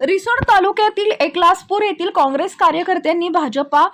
रिसोड तालुक्यातील एकलासपूर येथील काँग्रेस कार्यकर्त्यांनी भाजपा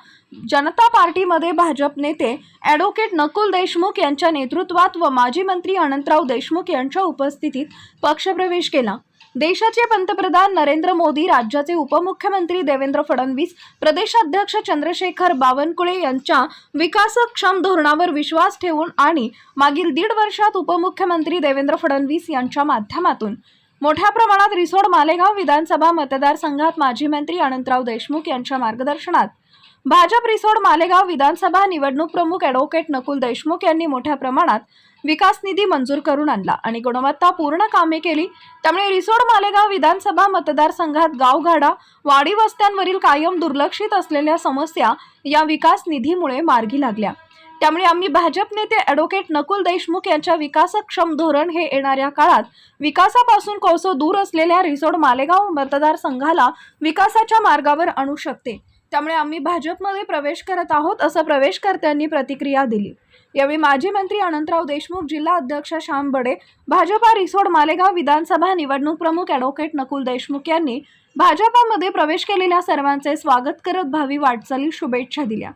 जनता पार्टीमध्ये भाजप नेते ॲडव्होकेट नकुल देशमुख यांच्या नेतृत्वात व माजी मंत्री अनंतराव देशमुख यांच्या उपस्थितीत पक्षप्रवेश केला. देशाचे पंतप्रधान नरेंद्र मोदी राज्याचे उपमुख्यमंत्री देवेंद्र फडणवीस प्रदेशाध्यक्ष चंद्रशेखर बावनकुळे यांच्या विकासक्षम धोरणावर विश्वास ठेवून आणि मागील दीड वर्षात उपमुख्यमंत्री देवेंद्र फडणवीस यांच्या माध्यमातून मोठ्या प्रमाणात रिसोड मालेगाव विधानसभा मतदारसंघात माजी मंत्री अनंतराव देशमुख यांच्या मार्गदर्शनात. भाजप रिसोड मालेगाव विधानसभा निवडणूक प्रमुख ॲडव्होकेट नकुल देशमुख यांनी मोठ्या प्रमाणात विकास निधी मंजूर करून आणला आणि गुणवत्ता पूर्ण कामे केली. त्यामुळे रिसोड मालेगाव विधानसभा मतदारसंघात गावगाडा वाडी वस्त्यांवरील कायम दुर्लक्षित असलेल्या समस्या या विकास निधीमुळे मार्गी लागल्या. त्यामुळे आम्ही भाजप नेते ॲडव्होकेट नकुल देशमुख यांच्या विकासक्षम धोरण हे येणाऱ्या काळात विकासापासून कोसो दूर असलेल्या रिसोड मालेगाव मतदारसंघाला विकासाच्या मार्गावर आणू शकते. त्यामुळे आम्ही भाजपमध्ये प्रवेश करत आहोत असं प्रवेशकर्त्यांनी प्रतिक्रिया दिली. यावेळी माजी मंत्री अनंतराव देशमुख जिल्हा अध्यक्ष श्याम बडे भाजपा रिसोड मालेगाव विधानसभा निवडणूक प्रमुख ॲडव्होकेट नकुल देशमुख यांनी भाजपामध्ये प्रवेश केलेल्या सर्वांचे स्वागत करत भावी वाटचाली शुभेच्छा दिल्या.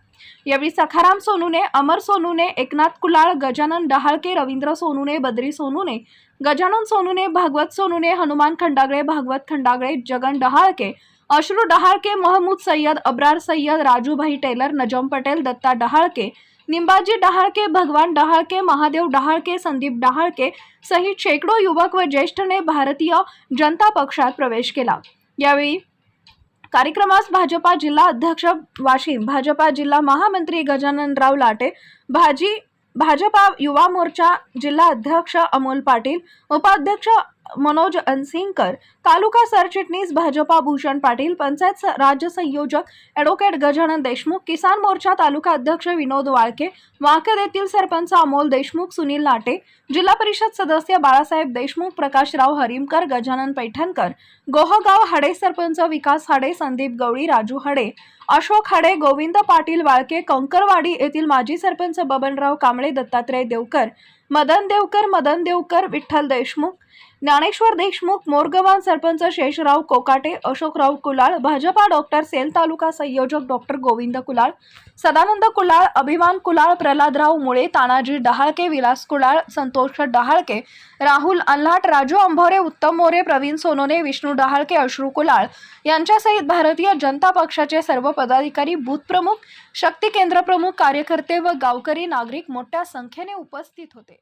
यावेळी सखाराम सोनूने अमर सोनूने एकनाथ कुलाळ गजानन डहाळके रवींद्र सोनूने बद्री सोनूने गजानन सोनूने भागवत सोनूने हनुमान खंडागळे भागवत खंडागळे जगन डहाळके अश्रू डहाळके महमूद सय्यद अब्रार सय्यद राजूभाई टेलर नजम पटेल दत्ता डहाळके निंबाजी डहाळके भगवान डहाळके महादेव डहाळके संदीप डहाळके सहित शेकडो युवक व ज्येष्ठने भारतीय जनता पक्षात प्रवेश केला. यावेळी कार्यक्रमास भाजपा जिल्हा अध्यक्ष वाशिम भाजपा जिल्हा महामंत्री गजाननराव लाटे भाजी भाजपा युवा मोर्चा जिल्हा अध्यक्ष अमोल पाटील उपाध्यक्ष मनोज अनसिंगकर. तालुका सरचिटणीस भाजपा भूषण पाटील पंचायत राज्य संयोजक ॲडव्होकेट गजानन देशमुख किसान मोर्चा तालुका अध्यक्ष विनोद वाळके वाकद येथील सरपंच अमोल देशमुख सुनील लाटे जिल्हा परिषद सदस्य बाळासाहेब देशमुख प्रकाशराव हरिमकर गजानन पैठणकर गोहगाव हाडे सरपंच विकास हाडे संदीप गवळी राजू हाडे अशोक हाडे गोविंद पाटील वाळके कंकरवाडी येथील माजी सरपंच बबनराव कांबळे दत्तात्रय देवकर मदन देवकर मदन देवकर विठ्ठल देशमुख ज्ञानेश्वर देशमुख मोरगवान सरपंच शेषराव कोकाटे अशोकराव कुलाळ भाजपा डॉक्टर सेल तालुका संयोजक डॉक्टर गोविंद कुलाळ सदानंद कुलाळ अभिमान कुलाळ प्रल्हादराव मुळे तानाजी डहाळके विलास कुलाळ संतोष डहाळके राहुल अल्हाट राजू अंभोरे उत्तम मोरे प्रवीण सोनोने विष्णू डहाळके अश्रू कुलाळ यांच्यासहित भारतीय जनता पक्षाचे सर्व पदाधिकारी बूथप्रमुख शक्ती केंद्र प्रमुख कार्यकर्ते व गावकरी नागरिक मोठ्या संख्येने उपस्थित होते.